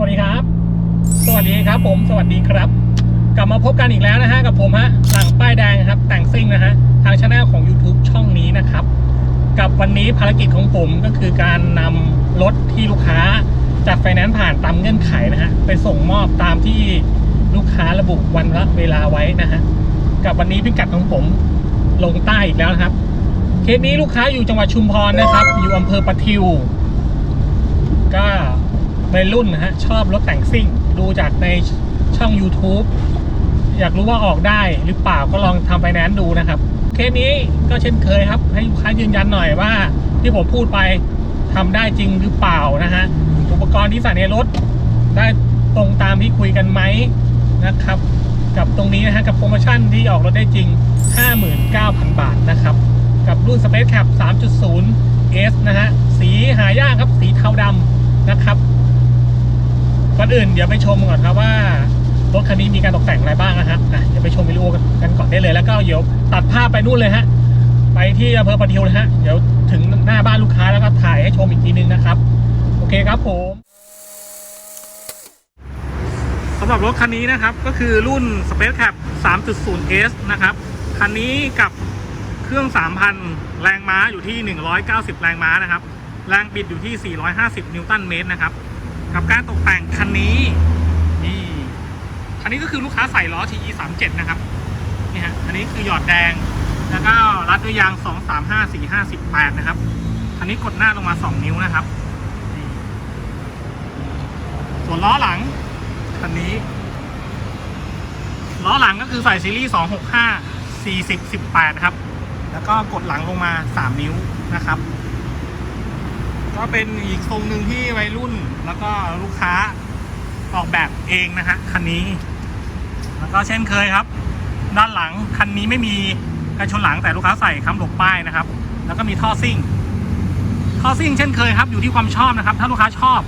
วัสดีครับ สวัสดีครับผม สวัสดีครับ กลับมาพบกันอีกแล้วนะฮะกับผมฮะหลังป้ายแดงครับ แต่งซิ่งนะฮะทางช anel ของ YouTube ช่องนี้นะครับ กับวันนี้ภารกิจของผมก็คือการนำรถที่ลูกค้าจากไฟแนนซ์ผ่านตามเงื่อนไขนะฮะไปส่งมอบตามที่ลูกค้าระบุวันละเวลาไว้นะฮะกับวันนี้พิกัดของผมลงใต้อีกแล้วนะครับ เคสนี้ลูกค้าอยู่จังหวัดชุมพรนะครับ อยู่อำเภอปะทิวก็ วัยรุ่นนะฮะ ชอบรถแต่งซิ่ง ดูจากในช่อง YouTube อยากรู้ว่าออกได้หรือเปล่าก็ลองทำไฟแนนดูนะครับ เคสนี้ก็เช่นเคยครับ ให้ลูกค้ายืนยันหน่อยว่า ที่ผมพูดไปทำได้จริงหรือเปล่านะฮะ อุปกรณ์ที่ใส่ในรถ ได้ตรงตามที่คุยกันไหมนะครับ กับตรงนี้นะฮะ กับโปรโมชั่นที่ออกรถได้จริง 59,000 บาทนะครับ กับรุ่น Space Cap 3.0 S นะฮะ สีหายากครับ สีเทาดำนะครับ ก่อนอื่นเดี๋ยวไปชมก่อนครับว่ารถคันนี้มีการตกแต่งอะไรบ้างนะฮะอะเดี๋ยวไปชมวิดีโอกันก่อนได้เลยแล้วก็เดี๋ยวตัดภาพไปนู่นเลยฮะไปที่อำเภอปะทิวเลยฮะเดี๋ยวถึงหน้าบ้านลูกค้าแล้วก็ถ่ายให้ชมอีกทีนึงนะครับ โอเคครับผมสำหรับรถคันนี้นะครับก็คือรุ่น Space Cap 3.0S นะครับคันนี้กับเครื่อง 3,000 แรงม้าอยู่ที่ 190 แรงม้านะครับ แรงบิดอยู่ที่ 450 นิวตันเมตรนะครับ กับการตกแต่งคันนี้ นี่คันนี้ก็คือลูกค้าใส่ล้อ TE 37นะครับนี่ฮะอันนี้คือหยอดแดง แล้วก็รัดด้วยยาง 2 3 5 4 5 18 นะครับคันนี้กดหน้าลงมา 2 นิ้วนะครับส่วนล้อหลังคันนี้ล้อหลังก็คือใส่ซีรีส์ 265 40 18 ครับ แล้วก็กดหลังลงมา 3 นิ้วนะครับ ก็เป็นอีกทรงหนึ่งที่วัยรุ่นแล้วก็ลูกค้าออกแบบเองนะฮะคันนี้ แล้วก็เช่นเคยครับ ด้านหลังคันนี้ไม่มีกันชนหลังแต่ลูกค้าใส่ค้ำหลบป้ายนะครับ แล้วก็มีท่อซิ่งท่อซิ่งเช่นเคยครับ อยู่ที่ความชอบนะครับ ถ้าลูกค้าชอบ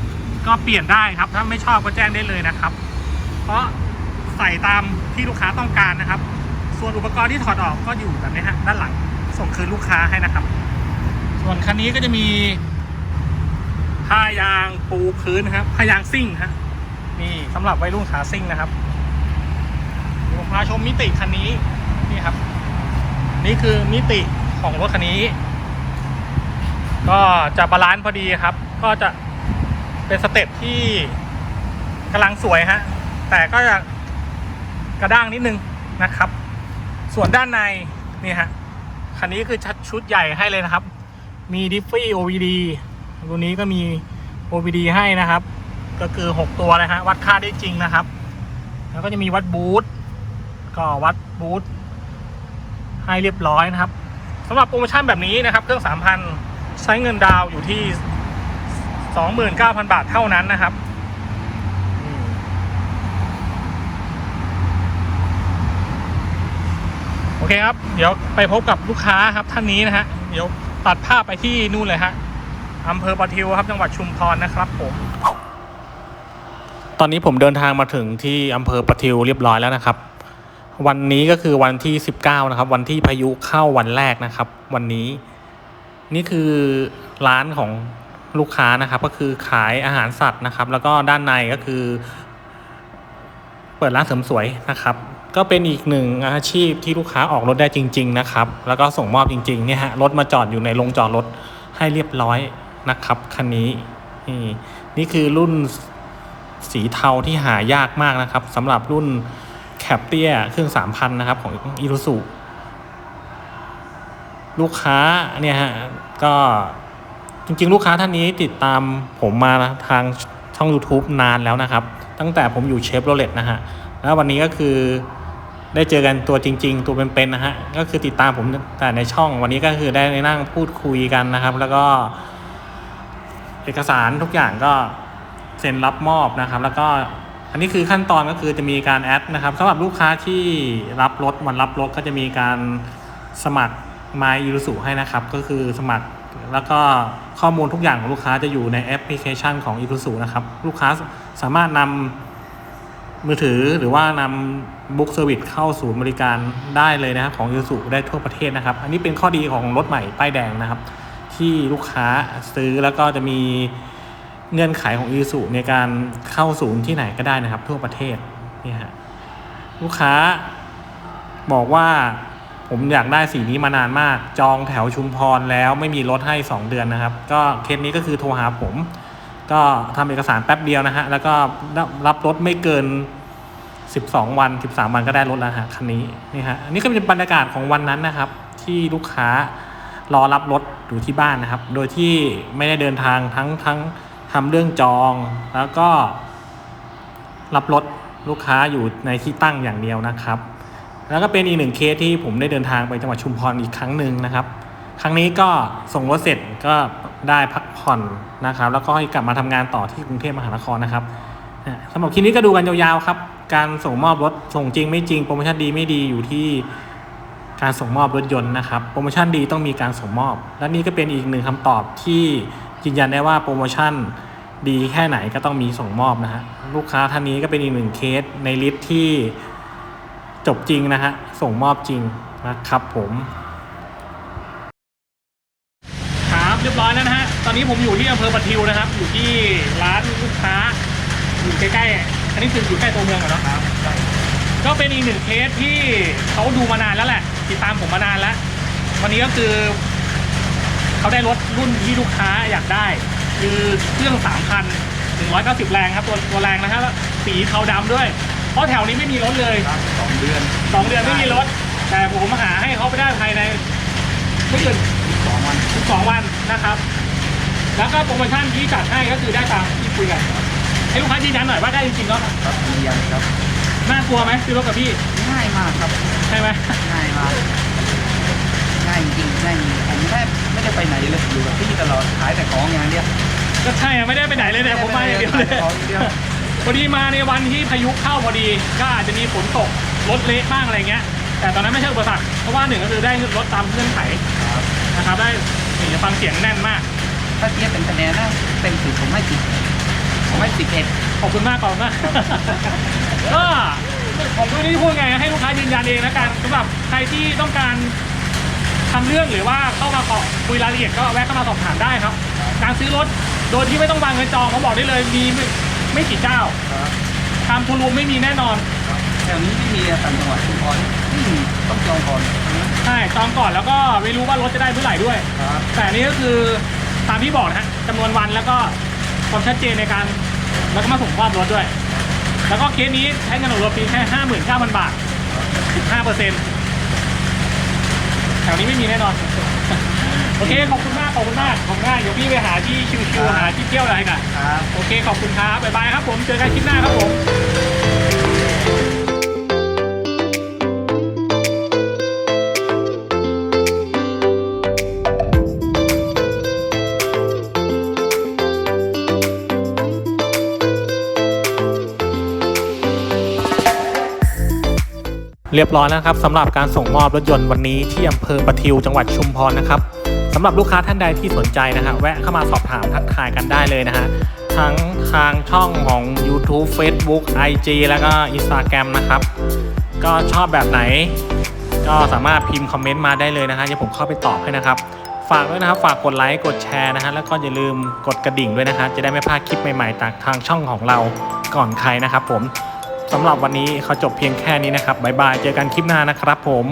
ก็เปลี่ยนได้ครับ ถ้าไม่ชอบก็แจ้งได้เลยนะครับ เพราะใส่ตามที่ลูกค้าต้องการนะครับ ส่วนอุปกรณ์ที่ถอดออกก็อยู่แบบนี้ฮะด้านหลังส่งคืนลูกค้าให้นะครับ ส่วนคันนี้ก็จะมี ผ้ายางปูพื้นนะครับผ้ายางซิ่งฮะนี่สำหรับวัยรุ่นขาซิ่งนะครับผมพาชมมิติคันนี้นี่ครับ นี่คือมิติของรถคันนี้ ก็จะบาลานซ์พอดีครับ ก็จะเป็นสเต็ปที่กำลังสวยฮะแต่ก็จะกระด้างนิดนึงนะครับ ส่วนด้านในนี่ฮะคันนี้คือชัดชุดใหญ่ให้เลยนะครับ มีดิฟฟี่ OVD รุ่นนี้ก็มี OVD ให้นะครับ ก็คือ 6 ตัวนะฮะวัดค่าได้จริงนะครับ แล้วก็จะมีวัดบูทก็วัดบูทให้เรียบร้อยนะครับสำหรับโปรโมชั่นแบบนี้นะครับ เครื่อง 3,000 ใช้เงินดาวอยู่ที่ 29,000 บาทเท่านั้นนะครับโอเคครับ เดี๋ยวไปพบกับลูกค้าครับท่านนี้นะฮะ เดี๋ยวตัดภาพไปที่นู่นเลยฮะ อำเภอปะทิวครับจังหวัดชุมพรนะครับผมตอนนี้ผมเดินทางมาถึงที่อำเภอปะทิวเรียบร้อยแล้วนะครับ วันนี้ก็คือวันที่ 19 นะครับ วันที่พายุเข้าวันแรกนะครับ วันนี้ นี่คือร้านของลูกค้านะครับ ก็คือขายอาหารสัตว์นะครับ แล้วก็ด้านในก็คือ เปิดร้านเสริมสวยนะครับ ก็เป็นอีกหนึ่งอาชีพที่ลูกค้าออกรถได้จริง ๆ นะครับ แล้วก็ส่งมอบจริงๆเนี่ยฮะรถมาจอดอยู่ในโรงจอดรถให้เรียบร้อย นะครับคันนี้นี่นี่คือรุ่นสีเทาที่หายากมากนะครับสำหรับรุ่นแคปเตียเครื่อง3,000นะครับของอีรุสุลูกค้าเนี่ยฮะก็จริงๆ ลูกค้าท่านนี้ติดตามผมมาทางช่อง YouTube นานแล้วนะครับ ตั้งแต่ผมอยู่เชฟโรเลตนะฮะแล้ววันนี้ก็คือได้เจอกันตัวจริง ๆ ตัวเป็นๆนะฮะก็คือติดตามผมแต่ในช่องวันนี้ก็คือได้นั่งพูดคุยกันนะครับ แล้วก็ เอกสารทุกอย่างก็เซ็นรับมอบนะครับ แล้วก็อันนี้คือขั้นตอนก็คือจะมีการแอดนะครับสำหรับลูกค้าที่รับรถวันรับรถก็จะมีการสมัคร My i r u s u ให้นะครับ ก็คือสมัครแล้วก็ข้อมูลทุกอย่างของลูกค้าจะอยู่ในแอปพลิเคชันของ i r u s u นะครับ ลูกค้าสามารถนำมือถือหรือว่านำบุ๊กเซอร์วิสเข้าศูนย์บริการได้เลยนะครับของ i r u s u ได้ทั่วประเทศนะครับ อันนี้เป็นข้อดีของรถใหม่ป้ายแดงนะครับ ที่ลูกค้าซื้อแล้วก็จะมีเงื่อนไขของ i s u ในการเข้าศูนย์ที่ไหนก็ได้นะครับ ทั่วประเทศนี่ฮะลูกค้าบอกว่าผมอยากได้สีนี้มานานมาก จองแถวชุมพรแล้วไม่มีรถให้ 2 เดือนนะครับ ก็เคสนี้ก็คือโทรหาผม ก็ทำเอกสารแป๊บเดียวนะฮะแล้วก็รับรถไม่เกิน 12 วัน 13 วันก็ได้รถแล้วฮะคันนี้นี่ฮะอันนี้ก็เป็นบรรยากาศของวันนั้นนะครับ ที่ลูกค้า รอรับรถอยู่ที่บ้านนะครับ โดยที่ไม่ได้เดินทางทั้งทั้งทำเรื่องจอง แล้วก็ รับรถลูกค้าอยู่ในที่ตั้งอย่างเดียวนะครับ แล้วก็เป็นอีกหนึ่งเคสที่ผมได้เดินทางไปจังหวัดชุมพรอีกครั้งหนึ่งนะครับ ครั้งนี้ก็ส่งรถเสร็จก็ได้พักผ่อนนะครับ แล้วก็ให้กลับมาทำงานต่อที่กรุงเทพมหานครนะครับสำหรับคลิปนี้ก็ดูกันยาวๆครับ การส่งมอบรถส่งจริงไม่จริงโปรโมชั่นดีไม่ดีอยู่ที่ การส่งมอบรถยนต์นะครับโปรโมชั่นดีต้องมีการส่งมอบ และนี่ก็เป็นอีกหนึ่งคำตอบที่ยืนยันได้ว่าโปรโมชั่นดีแค่ไหนก็ต้องมีส่งมอบนะฮะลูกค้าท่านนี้ก็เป็นอีกหนึ่งเคสในลิสต์ที่จบจริงนะฮะส่งมอบจริงนะครับผมครับเรียบร้อยแล้วนะฮะตอนนี้ผมอยู่ที่อำเภอปะทิวนะครับ อยู่ที่ร้านลูกค้าอยู่ใกล้ๆอันนี้คืออยู่ใกล้ตัวเมืองอะเนาะ ก็เป็นอีกหนึ่งเคสที่เขาดูมานานแล้วแหละ ติดตามผมมานานแล้ว วันนี้ก็คือเขาได้รถรุ่นที่ลูกค้าอยากได้ คือเครื่องสามพันหนึ่งร้อยเก้าสิบแรงครับ ตัวตัวแรงนะฮะแล้วสีเทาดำด้วย เพราะแถวนี้ไม่มีรถเลยสองเดือนสองเดือนไม่มีรถ แต่ผมหาให้เขาไปได้ภายในไม่เกินสองวันสองวันนะครับ แล้วก็โปรโมชั่นที่จัดให้ก็คือได้ตามที่คุยกันให้ลูกค้ายืนยันหน่อยว่าได้จริงๆเนาะครับยืนยันครับ น่ากลัวไหมซื้อรถกับพี่ง่ายมากครับใช่ไหมง่ายมากง่ายจริงง่ายจริงผมแทบไม่ได้ไปไหนเลยอยู่กับพี่ตลอดขายแต่ของอย่างเดียวก็ใช่อะไม่ได้ไปไหนเลยเนี่ยผมมาอย่างเดียวเลยขายแต่ของอย่างเดียวพอดีมาในวันที่พายุเข้าพอดีก็อาจจะมีฝนตกรถเละบ้างอะไรเงี้ย แต่ตอนนั้นไม่ใช่อุปสรรคเพราะว่าหนึ่งก็คือได้รถตามเงื่อนไขครับนะครับได้นี่ฟังเสียงแน่นมาก ถ้าเทียบเป็นคะแนนนะเต็มสิบผมให้สิบผมให้สิบเอ็ดขอบคุณมากขอบคุณมา กก็ผมไม่รู้จะพูดไงให้ลูกค้ายืนยันเองแล้วกันสำหรับใครที่ต้องการทำเรื่องหรือว่าเข้ามาขอคุยรายละเอียดก็แวะเข้ามาสอบถามได้ครับ การซื้อรถโดยที่ไม่ต้องวางเงินจองเขาบอกได้เลยมีไม่ไม่กี่เจ้าครับทำทูรูมไม่มีแน่นอน แถวนี้ไม่มีต่างจังหวัดชุมพรไม่มีต้องจองก่อนใช่จองก่อนแล้วก็ไม่รู้ว่ารถจะได้เมื่อไหร่ด้วย ครับแต่อันนี้ก็คือตามที่บอกนะฮะจำนวนวันแล้วก็ความชัดเจนในการแล้วก็มาส่งมอบรถด้วย แล้วก็เคสนี้ใช้เงินออกรถเพียงแค่ห้าหมื่นเก้าพันบาทสิบห้าเปอร์เซ็นต์แถวนี้ไม่มีแน่นอน โอเค ขอบคุณมาก ขอบคุณมาก ขอบคุณมากเดี๋ยวพี่ไปหาที่ชิวๆหาที่เที่ยวอะไรกัน ครับ โอเค ขอบคุณครับ บ๊ายบายครับผม เจอกันคลิปหน้าครับผม เรียบร้อยแล้วครับสำหรับการส่งมอบรถยนต์วันนี้ที่อำเภอประทิวจังหวัดชุมพรนะครับสำหรับลูกค้าท่านใดที่สนใจนะฮะแวะเข้ามาสอบถามทักทายกันได้เลยนะฮะทั้งทางช่องของ YouTube Facebook IG แล้วก็ Instagram นะครับ ก็ชอบแบบไหน ก็สามารถพิมพ์คอมเมนต์มาได้เลยนะฮะเดี๋ยวผมเข้าไปตอบให้นะครับ ฝากด้วยนะครับฝากกดไลค์กดแชร์นะฮะแล้วก็อย่าลืมกดกระดิ่งด้วยนะฮะจะได้ไม่พลาดคลิปใหม่ๆจากทางช่องของเราก่อนใครนะครับผม สำหรับวันนี้เขาจบเพียงแค่นี้นะครับบ๊ายบาย เจอกันคลิปหน้านะครับผม